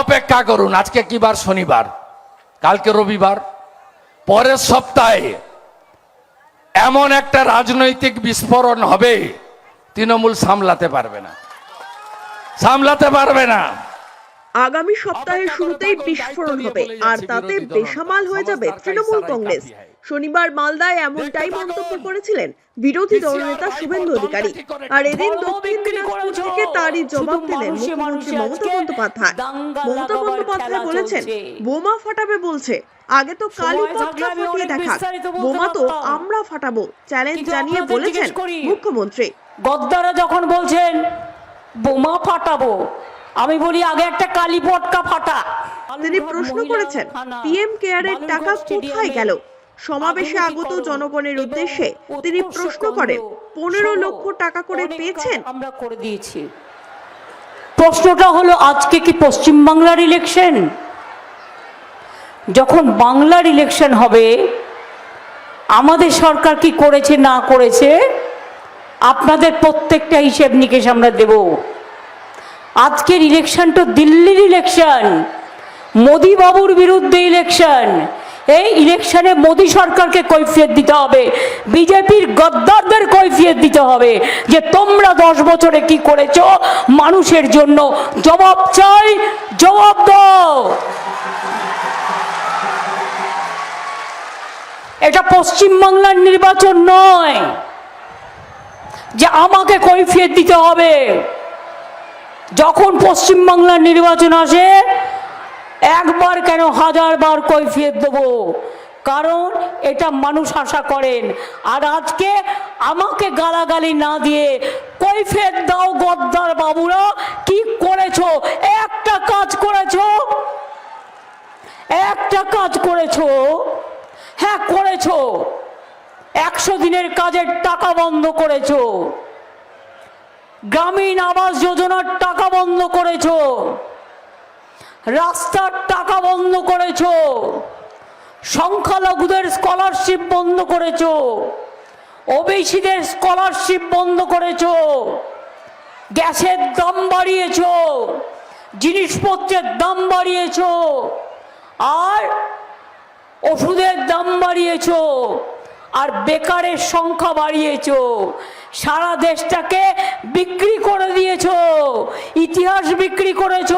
অপেক্ষা করুন, আজকে কি বার? শনিবার। কালকে রবিবার। পরের সপ্তাহে এমন একটা রাজনৈতিক বিস্ফোরণ হবে, তৃণমূল সামলাতে পারবে না। সামলাতে পারবে না। আগামী সপ্তাহের শুরুতেই বিস্ফোরণ হবে। আর তাতে বেসামাল হয়ে যাবে তৃণমূল কংগ্রেস। শনিবার মালদায় এমনটাই মন্তব্য করেছিলেন বিরোধী দলনেতা শুভেন্দু অধিকারী। আর এদিন দক্ষিণ দিনাজপুর থেকে তারই জবাব দিলেন মুখ্যমন্ত্রী মমতা বন্দ্যোপাধ্যায়। মমতা বন্দ্যোপাধ্যায় বলেছেন বোমা ফাটাবে বলছে। আগে তো কালী পটকা ফাটিয়ে দেখা। বোমা তো আমরা ফাটাবো চ্যালেঞ্জ জানিয়ে বলেছেন মুখ্যমন্ত্রী। গদ্দারা যখন বলছেন বোমা ফাটাবো আমি বলি আগে একটা কালী পটকা ফাটা। তিনি প্রশ্ন করেছেন পিএম কেয়ারের টাকা কোথায় গেল? সমাবেশে আগত জনগণের উদ্দেশ্যে তিনি প্রশ্ন করেন পনেরো লক্ষ টাকা করে পেয়েছেন। আমরা করে দিয়েছি। প্রশ্নটা হলো আজকে কি পশ্চিম বাংলার ইলেকশন যখন বাংলার ইলেকশন হবে আমাদের সরকার কি করেছে না করেছে আপনাদের প্রত্যেকটা হিসেব নিকেশ আমরা দেব। আজকের ইলেকশন তো দিল্লির ইলেকশন মোদি বাবুর বিরুদ্ধে ইলেকশন এই ইলেকশনে মোদি সরকারকে কৈফিয়ত দিতে হবে, বিজেপির গদ্দারদের কৈফিয়ত দিতে হবে যে তোমরা দশ বছরে কি করেছ, মানুষের জন্য জবাব চাই, জবাব দাও। এটা পশ্চিমবাংলার নির্বাচন নয় যে আমাকে কৈফিয়ত দিতে হবে। যখন পশ্চিমবাংলার নির্বাচন আসে, একবার কেন হাজার বার কৈফিয়ত দেবো? কারণ এটা মানুষ আশা করেন। আর আজকে আমাকে গালাগালি না দিয়ে কৈফিয়ত দাও গদ্দার বাবুরা, কি করেছ? একটা কাজ করেছ? একটা কাজ করেছ? হ্যাঁ করেছ। একশো দিনের কাজের টাকা বন্ধ করেছ। গ্রামীণ আবাস যোজনার করেছ? রাস্তার টাকা বন্ধ করেছ? সংখ্যালঘুদের স্কলারশিপ বন্ধ করেছ? ওবিসিদের স্কলারশিপ বন্ধ করেছ? গ্যাসের দাম বাড়িয়েছো? জিনিসপত্রের দাম বাড়িয়েছো? আর ওষুধের দাম বাড়িয়েছো? আর বেকারের সংখ্যা বাড়িয়েছো? সারা দেশটাকে বিক্রি ইতিহাস বিক্রি করেছ,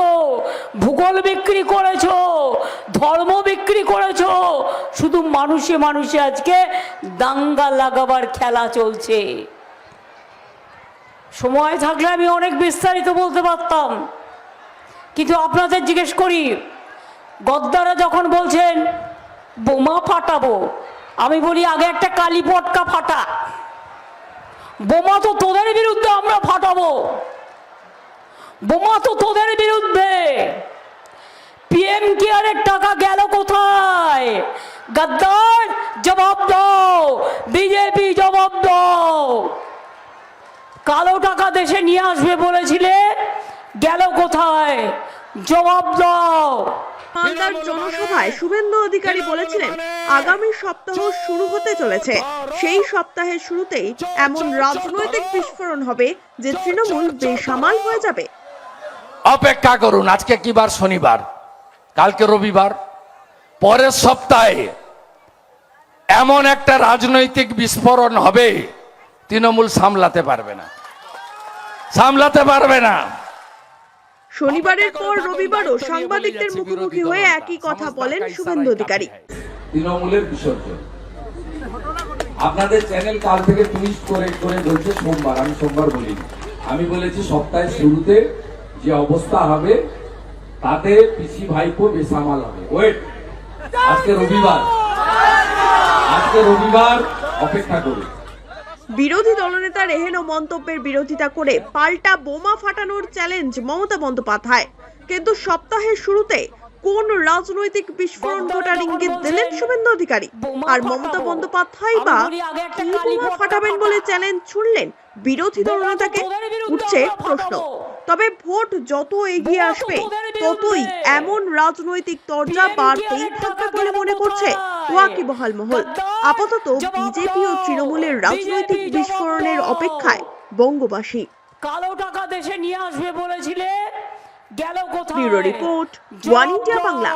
ভূগোল বিক্রি করেছ, ধর্ম বিক্রি করেছ, শুধু মানুষে মানুষে আজকে দাঙ্গা লাগাবার খেলা চলছে। সময় থাকলে আমি অনেক বিস্তারিত বলতে পারতাম, কিন্তু আপনাদের জিজ্ঞেস করি, গদ্দারা যখন বলছেন, বোমা ফাটাবো, আমি বলি, আগে একটা কালী পটকা ফাটা, বোমা তো তোদের বিরুদ্ধে আমরা ফাটাবো। বোমা তো তোদের বিরুদ্ধে। পিএম কেয়ারের টাকা গেল কোথায়? গদ্দার জবাব দাও। বিজেপি জবাব দাও। কালো টাকা দেশে নিয়ে আসবে বলেছিলে গেল কোথায়? জবাব দাও। মালদার জনসভায় শুভেন্দু অধিকারী বলেছিলেন আগামী সপ্তাহ শুরু হতে চলেছে। সেই সপ্তাহের শুরুতেই এমন রাজনৈতিক বিস্ফোরণ হবে যে তৃণমূল বেসামাল হয়ে যাবে। অপেক্ষা করুন আজকে কি বার? শনিবার। কালকে রবিবার। পরের সপ্তাহে এমন একটা রাজনৈতিক বিস্ফোরণ হবে তৃণমূল সামলাতে পারবে না। সামলাতে পারবে না। শনিবারের পর রবিবারও সাংবাদিকদের মুখোমুখি হয়ে একই কথা বলেন শুভেন্দু অধিকারী। তৃণমূলের বিসর্জন। আপনাদের চ্যানেল কাল থেকে টুইস্ট করে করে বলছে সোমবার আমি সোমবার বলিনি। আমি বলেছি সপ্তাহের শুরুতে যে অবস্থা হবে, তাতে পিসি ভাইপো বেসামাল হবে। ওয়েট আজকে রবিবার। আজকে রবিবার অপেক্ষা করুন। বিরোধী দলনেতার এহেন মন্তব্যের বিরোধিতা করে পাল্টা বোমা ফাটানোর চ্যালেঞ্জ মমতা বন্দ্যোপাধ্যায়। কিন্তু সপ্তাহের শুরুতে কোন রাজনৈতিক বিস্ফোরণ ঘটার ইঙ্গিত দিলেন শুভেন্দু অধিকারী? আর মমতা বন্দ্যোপাধ্যায় বা কি বোমা ফাটাবেন বলে চ্যালেঞ্জ ছুড়লেন বিরোধী দলনেতাকে? উঠছে প্রশ্ন। তবে ভোট যত এগিয়ে আসবে ততই এমন রাজনৈতিক তরজা বাড়তেই থাকবে বলে মনে করছে ওয়াকিবহাল মহল। আপাতত বিজেপি ও তৃণমূলের রাজনৈতিক বিস্ফোরণের অপেক্ষায় বঙ্গবাসী। কালো টাকা দেশে নিয়ে আসবে বলেছিলে গেল কোথায়? Report, one India Bangla.